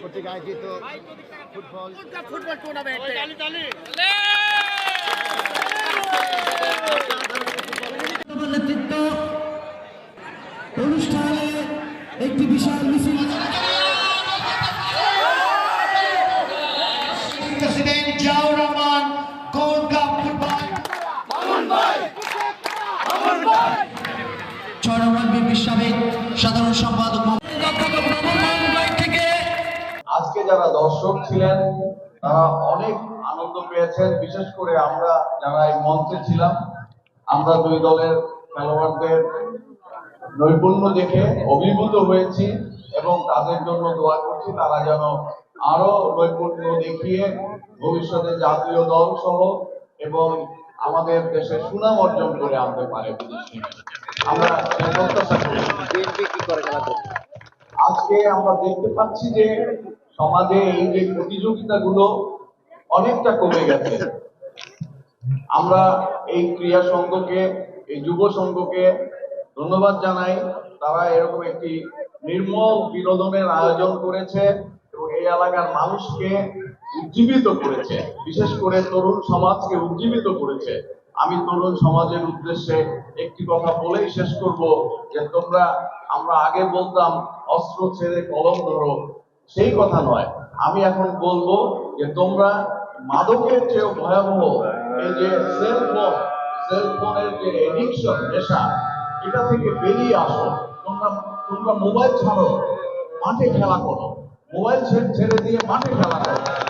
কর্তৃক আয়োজিত football football tournament নেতৃত্ব অনুষ্ঠানে একটি বিশাল মিছিল। President Ziaur Rahman gold cup আজকে যারা দর্শক ছিলেন, তারা অনেক আনন্দ পেয়েছেন। বিশেষ করে আমরা যারা এই মঞ্চে ছিলাম, আমরা দুই দলের খেলোয়াড়দের নৈপুণ্য দেখে অভিভূত হয়েছি এবং তাদের জন্য দোয়া করছি, তারা যেন আরও নৈপুণ্য দেখিয়ে ভবিষ্যতে জাতীয় দল সহ এবং আমাদের দেশে সুনাম অর্জন করে আনতে পারে আজকে আমরা দেখতে পাচ্ছি যে সমাজে এই যে প্রতিযোগিতাগুলো অনেকটা কমে গেছে। আমরা এই ক্রিয়া সংঘকে, এই যুব সংঘকে ধন্যবাদ জানাই। তারা এরকম একটি নির্মল বিনোদনের আয়োজন করেছে এবং এই এলাকার মানুষকে উজ্জীবিত করেছে। বিশেষ করে তরুণ সমাজকে উজ্জীবিত করেছে। আমি তরুণ সমাজের উদ্দেশ্যে একটি কথা বলেই শেষ করব যে তোমরা, আমরা আগে বলতাম, অস্ত্র ছেড়ে কলম ধরো। সেই কথা নয়। আমি এখন বলব যে তোমরা মাদকের চেয়েও ভয়াবহ। এই যে সেলফোন সেলফোনের যে এডিকশন নেশা, এটা থেকে বেরিয়ে আসো। তোমরা তোমরা মোবাইল ছাড়ো, মাঠে খেলা করো। মোবাইল ছেড়ে দিয়ে মাঠে খেলা করো।